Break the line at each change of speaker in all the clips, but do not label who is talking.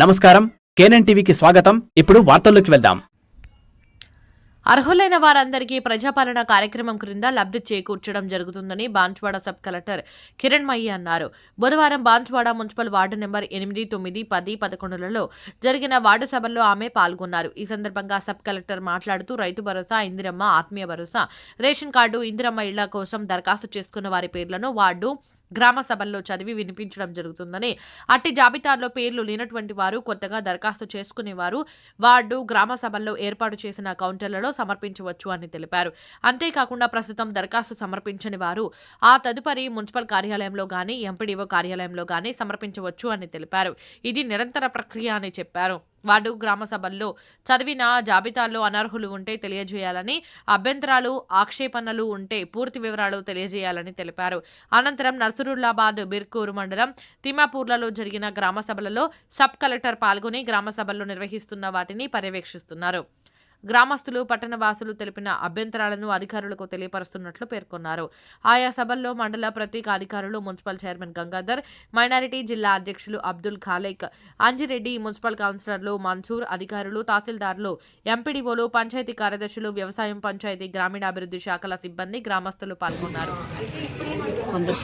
నమస్కారం. కేనన్ టీవీకి స్వాగతం. ఇప్పుడు వార్తల్లోకి వెళ్దాం.
అర్హులైన వారందరికీ ప్రజాపాలన కార్యక్రమం క్రింద లబ్ధి చేకూర్చడం జరుగుతుందని బాన్స్వాడ సబ్ కలెక్టర్ కిరణ్ మయ్యి అన్నారు. బుధవారం బాన్స్వాడ మున్సిపల్ వార్డు నెంబర్ ఎనిమిది తొమ్మిది పది పదకొండులలో జరిగిన వార్డు సభల్లో ఆమె పాల్గొన్నారు. ఈ సందర్భంగా సబ్ కలెక్టర్ మాట్లాడుతూ రైతు భరోసా ఇందిరమ్మ ఆత్మీయ భరోసా రేషన్ కార్డు ఇందిరమ్మ ఇళ్ళ కోసం దరఖాస్తు చేసుకున్న వారి పేర్లను వార్డు గ్రామ సభల్లో చదివి వినిపించడం జరుగుతుందని అట్టి జాబితాలో పేర్లు లేనటువంటి వారు కొత్తగా దరఖాస్తు చేసుకునేవారు. వార్డు గ్రామ సభల్లో ఏర్పాటు చేసిన కౌంటర్లలో సమర్పించవచ్చు అని తెలిపారు. అంతేకాకుండా ప్రస్తుతం దరఖాస్తు సమర్పించని వారు ఆ తదుపరి మున్సిపల్ కార్యాలయంలో కానీ ఎంపీడీఓ కార్యాలయంలో కానీ సమర్పించవచ్చు అని తెలిపారు. ఇది నిరంతర ప్రక్రియ అని చెప్పారు. వార్డు గ్రామ సభల్లో చదివిన జాబితాల్లో అనర్హులు ఉంటే తెలియజేయాలని అభ్యంతరాలు ఆక్షేపణలు ఉంటే పూర్తి వివరాలు తెలియజేయాలని తెలిపారు. అనంతరం నర్సురుల్లాబాద్ బిర్కూరు మండలం తిమాపూర్లలో జరిగిన గ్రామ సభలలో సబ్ కలెక్టర్ పాల్గొని గ్రామ సభల్లో నిర్వహిస్తున్న వాటిని పర్యవేక్షిస్తున్నారు. గ్రామస్తులు పట్టణవాసులు తెలిపిన అభ్యంతరాలను అధికారులకు తెలియపరుస్తున్నట్లు పేర్కొన్నారు. ఆయా సభల్లో మండల ప్రత్యేక అధికారులు మున్సిపల్ చైర్మన్ గంగాధర్ మైనారిటీ జిల్లా అధ్యక్షులు అబ్దుల్ ఖాలేక్ అంజిరెడ్డి మున్సిపల్ కౌన్సిలర్లు మన్సూర్ అధికారులు తహసీల్దార్లు ఎంపీడీఓలు పంచాయతీ కార్యదర్శులు వ్యవసాయం పంచాయతీ గ్రామీణాభివృద్ధి శాఖల సిబ్బంది గ్రామస్తులు పాల్గొన్నారు.
కొందరు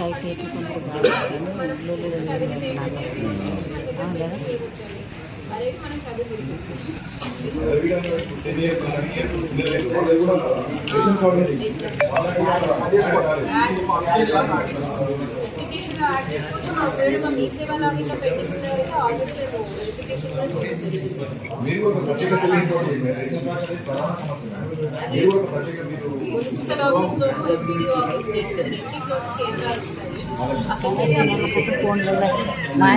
సైకిల్ కొందరు బాగా లేదా
వెరిఫికేషన్ యాడ్ చేసుకుంటే మా పేరు మా మీ సేవ లాగిన్లో పెట్టుకుంటే అయితే ఆల్రెడీ మేము వెరిఫికేషన్ కూడా చేయడం జరిగింది.
మీరు ఒక ప్రత్యేక సెల్లింగ్ కోడ్ ఉంది. ప్రధాన సమస్య మీరు ఒక ప్రత్యేక మీరు
మున్సిపల్ ఆఫీస్లో ఎంపీడీఓ ఆఫీస్ రెండింటిలో కేంద్రాలు ఉన్నాయి అక్కడ
ఫోన్లలో మాయ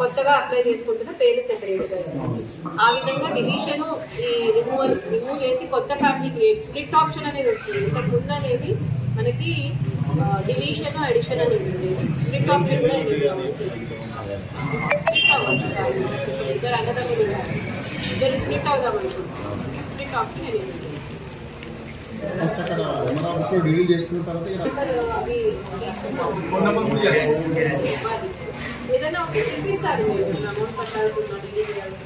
కొత్తగా అప్లై చేసుకుంటున్న పేరు సెపరేట్ ఆ విధంగా డిలీషన్ ఈ రిమూవల్ రిమూవ్ చేసి కొత్త ఫ్యామిలీ క్రియేట్ స్ప్లిట్ ఆప్షన్ అనేది వస్తుంది. ఇంతకు ముందు అనేది మనకి డిలీషన్ అడిషన్ అనేది ఉండేది. స్ప్లిట్ ఆప్షన్ కూడా స్ప్లిట్ అవ్వచ్చు ఇద్దరు అన్నదమ్ములు. ఇద్దరు స్ప్లిట్ అవుదాం అనుకుంటున్నాం స్ప్లిట్ ఆప్షన్ అనేది అవి తీసుకుంటాం. ఏదైనా ఒకటి పిలిపిస్తారు మీరు అమౌంట్ కట్టాల్సి ఉన్నా చేయాల్సి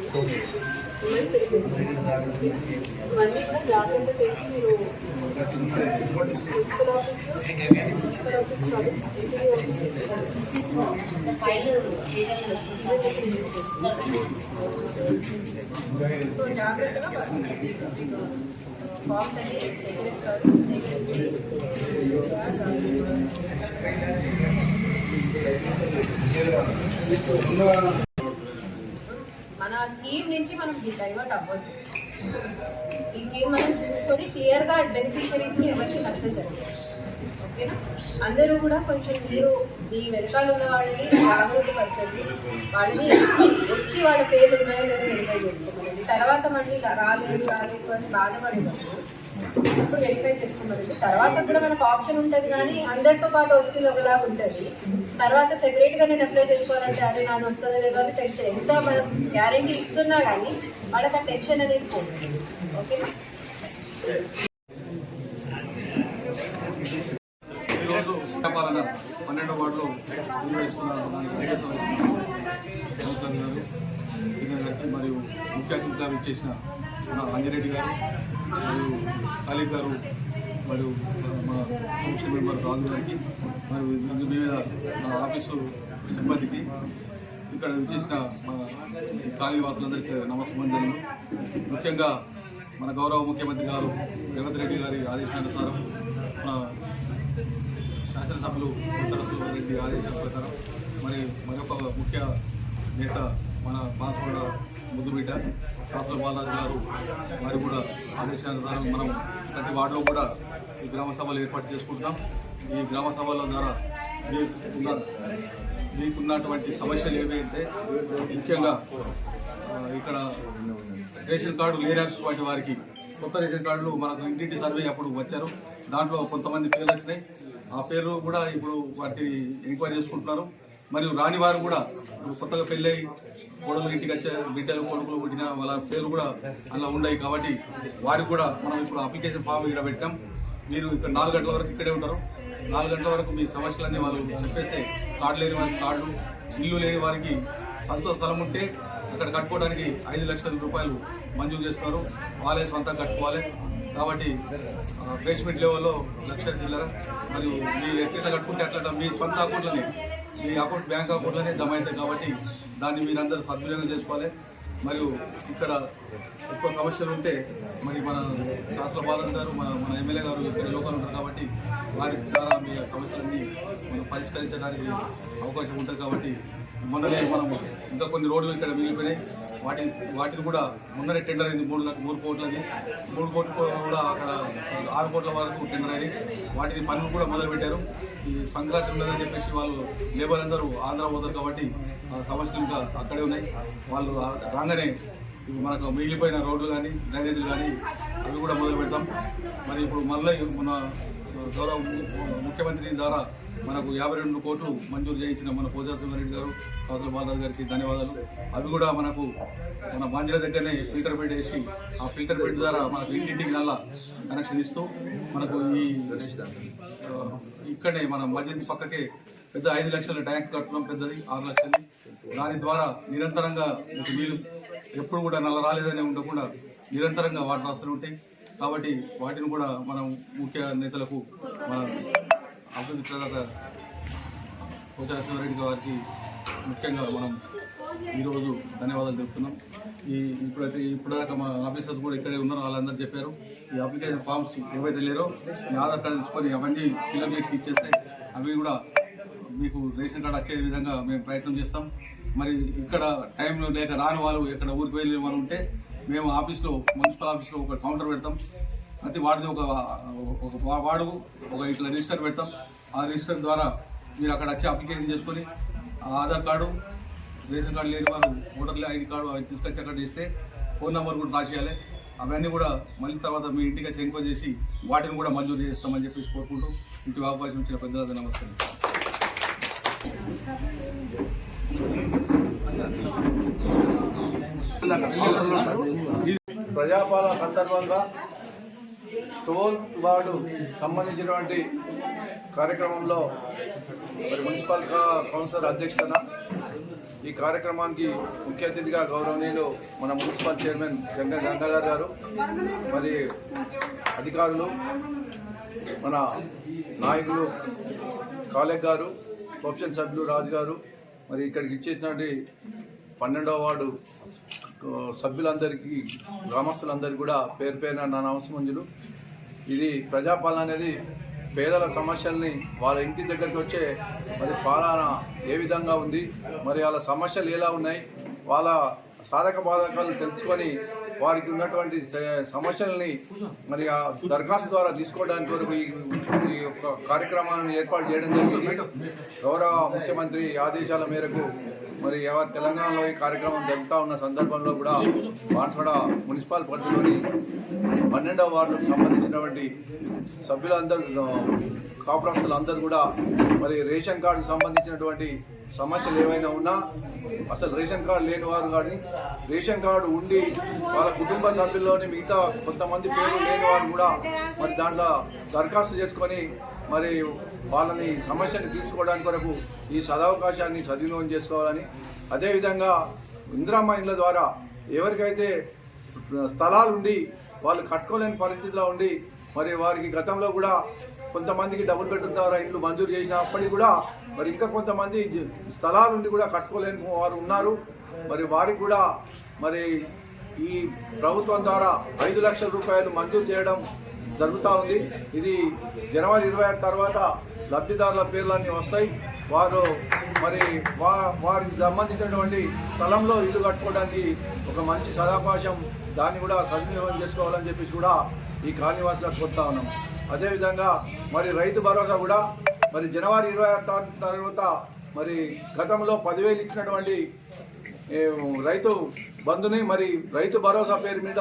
ఇవన్నీ కూడా జాగ్రత్త చేసి మీరు ఆఫీస్ మున్సిపల్ ఆఫీస్ కాదు ఎంపీడీ ఆఫీస్ సో జాగ్రత్తగా ఫామ్స్ అన్ని సేకరిస్తారు సేకరించి మన థీమ్ నుంచి మనం డైవర్ట్ అవ్వద్దు. ఈ థీమ్ మనం చూసుకొని క్లియర్గా బెనిఫిషరీస్కి ఎవరికి నష్టం జరుగుతుంది ఓకేనా? అందరూ కూడా కొంచెం మీరు మీ వెనకాల ఉన్న వాళ్ళని జాగ్రత్తపరచండి వాళ్ళని వచ్చి వాళ్ళ పేర్లు ఉన్నాయో లేదో వెరిఫై చేసుకోమనండి. తర్వాత మళ్ళీ ఇలా రాలేదు రాలేదు అని బాధపడేటప్పుడు ఇప్పుడు వెరిఫై చేసుకోమనండి. తర్వాత కూడా మనకు ఆప్షన్ ఉంటుంది కానీ అందరితో పాటు వచ్చిన ఒకలాగా ఉంటుంది. తర్వాత సెపరేట్గా నేను అప్లై చేసుకోవాలంటే అదే నాది వస్తుందో లేదో అని టెన్షన్ ఎంత మనం గ్యారంటీ ఇస్తున్నా కానీ వాళ్ళకి ఆ టెన్షన్ అనేది పోతుంది ఓకేనా
ఈరోజు పన్నెండో వార్డులో గారు మరియు ముఖ్య అతిథిగా ఇచ్చేసిన మన అంజిరెడ్డి గారు మరియు ఖాళీ గారు మరియు మా కౌన్సిల్ మెంబర్ రాజు గారికి మరియు ఇందు మీద మా ఆఫీసు సిబ్బందికి ఇక్కడ విచ్చేసిన మన ఖాళీ వాసులందరికీ నమస్కారం ముఖ్యంగా మన గౌరవ ముఖ్యమంత్రి గారు రేవంత్ రెడ్డి గారి ఆదేశానుసారం మన శాసనసభలు ఉత్తర రెడ్డి ఆదేశాల ప్రకారం మరి మరొక ముఖ్య నేత మన బాన్స్వాడ ముద్దుబిడ్డ కాసుల బాలాజీ గారు వారు కూడా ఆదేశానుసారం మనం ప్రతి వార్డులో కూడా ఈ గ్రామ సభలు ఏర్పాటు చేసుకుంటున్నాం. ఈ గ్రామ సభల ద్వారా మీకున్న మీకున్నటువంటి సమస్యలు ఏవి అంటే ముఖ్యంగా ఇక్కడ రేషన్ కార్డు లేనటువంటి వారికి కొత్త రేషన్ కార్డులు మనకు ఇంటింటి సర్వే అప్పుడు వచ్చారు. దాంట్లో కొంతమంది పేర్లు వచ్చినాయి. ఆ పేర్లు కూడా ఇప్పుడు వాటి ఎంక్వైరీ చేసుకుంటున్నారు. మరియు రాని వారు కూడా కొత్తగా పెళ్ళై కోడలు ఇంటికి వచ్చే బిడ్డలు కొడుకులు పుట్టిన వాళ్ళ పేర్లు కూడా అలా ఉన్నాయి కాబట్టి వారికి కూడా మనం ఇప్పుడు అప్లికేషన్ ఫామ్ ఇక్కడ పెట్టాం మీరు ఇక్కడ నాలుగు గంటల వరకు ఇక్కడే ఉంటారు. నాలుగు గంటల వరకు మీ సమస్యలన్నీ వాళ్ళు చెప్పేస్తే కార్డు లేని వారికి కార్డు ఇల్లు లేని వారికి సొంత స్థలం ఉంటే అక్కడ కట్టుకోవడానికి ఐదు లక్షల రూపాయలు మంజూరు చేస్తున్నారు వాళ్ళే సొంతంగా కట్టుకోవాలి. కాబట్టి బేస్మెంట్ లెవెల్లో లక్ష చిల్లర. మరియు మీరు ఎట్లా కట్టుకుంటే అట్లా మీ సొంత అకౌంట్లని మీ అకౌంట్ బ్యాంక్ అకౌంట్లోనే జమ అవుతాయి కాబట్టి దాన్ని మీరందరూ సద్వినియోగం చేసుకోవాలి. మరియు ఇక్కడ ఎక్కువ సమస్యలు ఉంటే మరి మన రాష్ట్ర బాలన్ గారు మన మన ఎమ్మెల్యే గారు ఇక్కడ లోకల్ ఉంటారు కాబట్టి వారి ద్వారా మీ సమస్యలన్నీ మనం పరిష్కరించడానికి అవకాశం ఉంటుంది కాబట్టి మొన్ననే మనం ఇంకా కొన్ని రోడ్లు ఇక్కడ మిగిలిపోయినాయి. వాటి వాటిని కూడా మొన్ననే టెండర్ అయింది. మూడు మూడు కోట్లది. మూడు కోట్లు కూడా అక్కడ ఆరు కోట్ల వరకు టెండర్ అయింది. వాటిని పనులు కూడా మొదలుపెట్టారు ఈ సంక్రాంతి ఉన్నదని చెప్పేసి వాళ్ళు లేబర్ అందరూ ఆంధ్ర పోతారు కాబట్టి సమస్యలు ఇంకా అక్కడే ఉన్నాయి. వాళ్ళు రాగానే మనకు మిగిలిపోయిన రోడ్లు కానీ డ్రైనేజీలు కానీ అవి కూడా మొదలు పెడతాం. మరి ఇప్పుడు మళ్ళీ మన గౌరవ ముఖ్యమంత్రి ద్వారా మనకు యాభై రెండు కోట్లు మంజూరు చేయించిన మన పోజాసింహారెడ్డి రెడ్డి గారు కౌసల బాలరాజు గారికి ధన్యవాదాలు. అవి కూడా మనకు మన బాంజరా దగ్గరనే ఫిల్టర్ బెడ్ వేసి ఆ ఫిల్టర్ బెడ్ ద్వారా మనకు ఇంటింటికి నల్ల కనెక్షన్ ఇస్తూ మనకు ఈ ఆ, ఇక్కడనే మన మధ్యది పక్కకే పెద్ద ఐదు లక్షల ట్యాంక్ కడుతున్నాం పెద్దది ఆరు లక్షలు. దాని ద్వారా నిరంతరంగా మీకు నీళ్ళు ఎప్పుడు కూడా నల్ల రాలేదనే ఉండకుండా నిరంతరంగా వాటర్ వస్తూనే ఉంటాయి. కాబట్టి వాటిని కూడా మనం ముఖ్య నేతలకు మన అభివృద్ధి ప్రదాత పోచార శివరెడ్డి గారికి ముఖ్యంగా మనం ఈరోజు ధన్యవాదాలు చెప్తున్నాం ఈ ఇప్పుడైతే ఇప్పటిదాకా మా ఆఫీసర్స్ కూడా ఇక్కడే ఉన్నారు వాళ్ళందరూ చెప్పారు. ఈ అప్లికేషన్ ఫామ్స్ ఏవైతే లేరో మీ ఆధార్ కార్డు తీసుకొని అవన్నీ ఫిల్అప్ చేసి ఇచ్చేస్తే అవి కూడా మీకు రేషన్ కార్డు వచ్చే విధంగా మేము ప్రయత్నం చేస్తాం. మరి ఇక్కడ టైం లేక రాని వాళ్ళు ఇక్కడ ఊరికి వెళ్ళిన వాళ్ళు ఉంటే మేము ఆఫీస్లో మున్సిపల్ ఆఫీస్లో ఒక కౌంటర్ పెడతాం. ప్రతి వాడిది ఒక ఒక వాడు ఒక ఇట్లా రిజిస్టర్ పెడతాం. ఆ రిజిస్టర్ ద్వారా మీరు అక్కడ వచ్చి అప్లికేషన్ చేసుకొని ఆ ఆధార్ కార్డు రేషన్ కార్డు లేని వారు ఓటర్ ఐడి కార్డు అవి తీసుకొచ్చి అక్కడ ఇస్తే ఫోన్ నెంబర్ కూడా రాసేయాలి అవన్నీ కూడా మళ్ళీ తర్వాత మీ ఇంటికి వచ్చి ఎంక్వైరీ చేసి వాటిని కూడా మంజూరు చేస్తామని చెప్పేసి కోరుకుంటూ ఇంటి అవకాశం ఇచ్చిన పెద్దలకు నమస్కారం.
ప్రజాపాలన సందర్భంగా టోల్త్ వార్డు సంబంధించినటువంటి కార్యక్రమంలో మరి మున్సిపల్ కౌన్సిలర్ అధ్యక్షతన ఈ కార్యక్రమానికి ముఖ్య అతిథిగా గౌరవనీయులు మన మున్సిపల్ చైర్మన్ గంగ గంగాధర్ గారు మరి అధికారులు మన నాయకులు కాలేక్ గారు ప్రొఫెషన్ సభ్యులు రాజు గారు మరి ఇక్కడికి ఇచ్చేసినటువంటి పన్నెండవ వార్డు సభ్యులందరికీ గ్రామస్తులందరికీ కూడా పేరు పేరున నా నమస్మంజులు ఇది ప్రజాపాలన అనేది పేదల సమస్యల్ని వాళ్ళ ఇంటి దగ్గరికి వచ్చే మరి పాలన ఏ విధంగా ఉంది మరి వాళ్ళ సమస్యలు ఎలా ఉన్నాయి వాళ్ళ సాధక బాధకాలు తెలుసుకొని వారికి ఉన్నటువంటి సమస్యల్ని మరి ఆ దరఖాస్తు ద్వారా తీసుకోవడానికి వరకు ఈ యొక్క కార్యక్రమాలను ఏర్పాటు చేయడం జరిగింది. గౌరవ ముఖ్యమంత్రి ఆదేశాల మేరకు మరి యావత్ తెలంగాణలో ఈ కార్యక్రమం జరుగుతూ ఉన్న సందర్భంలో కూడా బాన్స్వాడ మున్సిపల్ పరిధిలోని పన్నెండవ వార్డుకు సంబంధించినటువంటి సభ్యులందరూ కాపురస్తులందరూ కూడా మరి రేషన్ కార్డుకు సంబంధించినటువంటి సమస్యలు ఏవైనా ఉన్నా అసలు రేషన్ కార్డు లేని వారు కానీ రేషన్ కార్డు ఉండి వాళ్ళ కుటుంబ సభ్యుల్లోని మిగతా కొంతమంది పేర్లు లేని వారు కూడా మరి దాంట్లో దరఖాస్తు చేసుకొని మరి వాళ్ళని సమస్యను తీసుకోవడానికి కొరకు ఈ సదవకాశాన్ని సద్వినియోగం చేసుకోవాలని అదేవిధంగా ఇందిరామ్మ ఇండ్ల ద్వారా ఎవరికైతే స్థలాలు ఉండి వాళ్ళు కట్టుకోలేని పరిస్థితిలో ఉండి మరి వారికి గతంలో కూడా కొంతమందికి డబుల్ బెడ్రూమ్ ద్వారా ఇండ్లు మంజూరు చేసినప్పటికీ కూడా మరి ఇంకా కొంతమంది జ- స్థలాలు ఉండి కూడా కట్టుకోలేని వారు ఉన్నారు. మరి వారికి కూడా మరి ఈ ప్రభుత్వం ద్వారా ఐదు లక్షల రూపాయలు మంజూరు చేయడం జరుగుతూ ఉంది. ఇది జనవరి ఇరవై ఆరు తర్వాత లబ్ధిదారుల పేర్లన్నీ వస్తాయి. వారు మరి వా వారికి సంబంధించినటువంటి స్థలంలో ఇల్లు కట్టుకోవడానికి ఒక మంచి సదావకాశం దాన్ని కూడా సద్వినియోగం చేసుకోవాలని చెప్పేసి కూడా ఈ కాలనీవాసులకు కోరుతా ఉన్నాం. అదేవిధంగా మరి రైతు భరోసా కూడా మరి జనవరి ఇరవై ఆరు తారీఖు తర్వాత మరి గతంలో పదివేలు ఇచ్చినటువంటి రైతు బంధుని మరి రైతు భరోసా పేరు మీద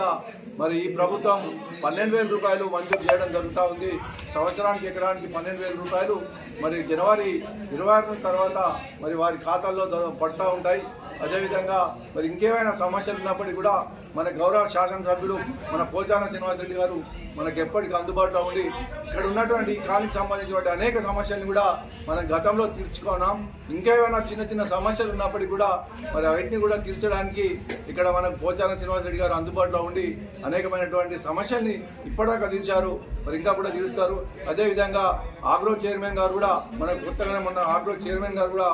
మరి ఈ ప్రభుత్వం పన్నెండు వేల రూపాయలు మంజూరు చేయడం జరుగుతూ ఉంది. సంవత్సరానికి ఎకరానికి పన్నెండు వేల రూపాయలు. మరి జనవరి ఇరవై ఆరు తర్వాత మరి వారి ఖాతాల్లో పడతా ఉంటాయి. అదేవిధంగా మరి ఇంకేమైనా సమస్యలు ఉన్నప్పటికీ కూడా మన గౌరవ శాసనసభ్యుడు మన పోచాన శ్రీనివాసరెడ్డి గారు మనకి ఎప్పటికీ అందుబాటులో ఉండి ఇక్కడ ఉన్నటువంటి ఈ కాలనీకి సంబంధించినటువంటి అనేక సమస్యలను కూడా మనం గతంలో తీర్చుకున్నాం. ఇంకేమైనా చిన్న చిన్న సమస్యలు ఉన్నప్పటికీ కూడా మరి వాటిని కూడా తీర్చడానికి ఇక్కడ మనకు పోచాన శ్రీనివాసరెడ్డి గారు అందుబాటులో ఉండి అనేకమైనటువంటి సమస్యల్ని ఇప్పటిదాకా తీర్చారు. మరి ఇంకా కూడా తీరుస్తారు. అదేవిధంగా ఆగ్రో చైర్మన్ గారు కూడా మనకు కొత్తగానే మొన్న ఆగ్రో చైర్మన్ గారు కూడా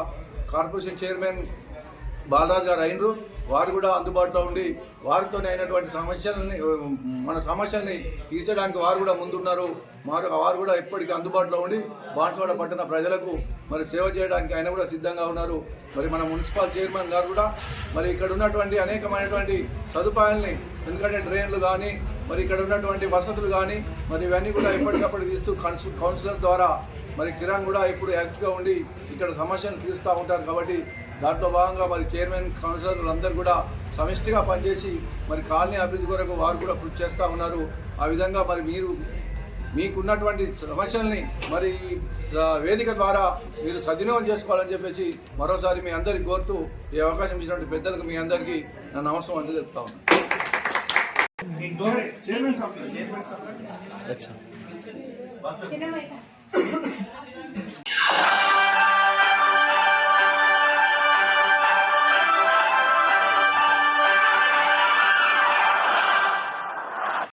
కార్పొరేషన్ చైర్మన్ బాలరాజు గారు అయినరు. వారు కూడా అందుబాటులో ఉండి వారితో అయినటువంటి సమస్యలని మన సమస్యల్ని తీర్చడానికి వారు కూడా ముందున్నారు. వారు వారు కూడా ఎప్పటికీ అందుబాటులో ఉండి బాన్స్వాడ పట్టణ ప్రజలకు మరి సేవ చేయడానికి ఆయన కూడా సిద్ధంగా ఉన్నారు. మరి మన మున్సిపల్ చైర్మన్ గారు కూడా మరి ఇక్కడ ఉన్నటువంటి అనేకమైనటువంటి సదుపాయాల్ని ఎందుకంటే డ్రైన్లు కానీ మరి ఇక్కడ ఉన్నటువంటి వసతులు కానీ మరి ఇవన్నీ కూడా ఎప్పటికప్పుడు తీస్తూ కౌన్సిలర్ ద్వారా మరి కిరణ్ కూడా ఇప్పుడు యాక్టివ్గా ఉండి ఇక్కడ సమస్యను తీరుస్తూ ఉంటారు కాబట్టి దాంట్లో భాగంగా మరి చైర్మన్ కౌన్సిలర్లు అందరూ కూడా సమిష్టిగా పనిచేసి మరి కాలనీ అభివృద్ధి కొరకు వారు కూడా కృషి చేస్తూ ఉన్నారు. ఆ విధంగా మరి మీరు మీకున్నటువంటి సమస్యల్ని మరి వేదిక ద్వారా మీరు సద్వినియోగం చేసుకోవాలని చెప్పేసి మరోసారి మీ అందరికీ కోరుతూ ఈ అవకాశం ఇచ్చినటువంటి పెద్దలకు మీ అందరికీ నా నమస్కారం అంతే చెప్తా ఉన్నాను చైర్మన్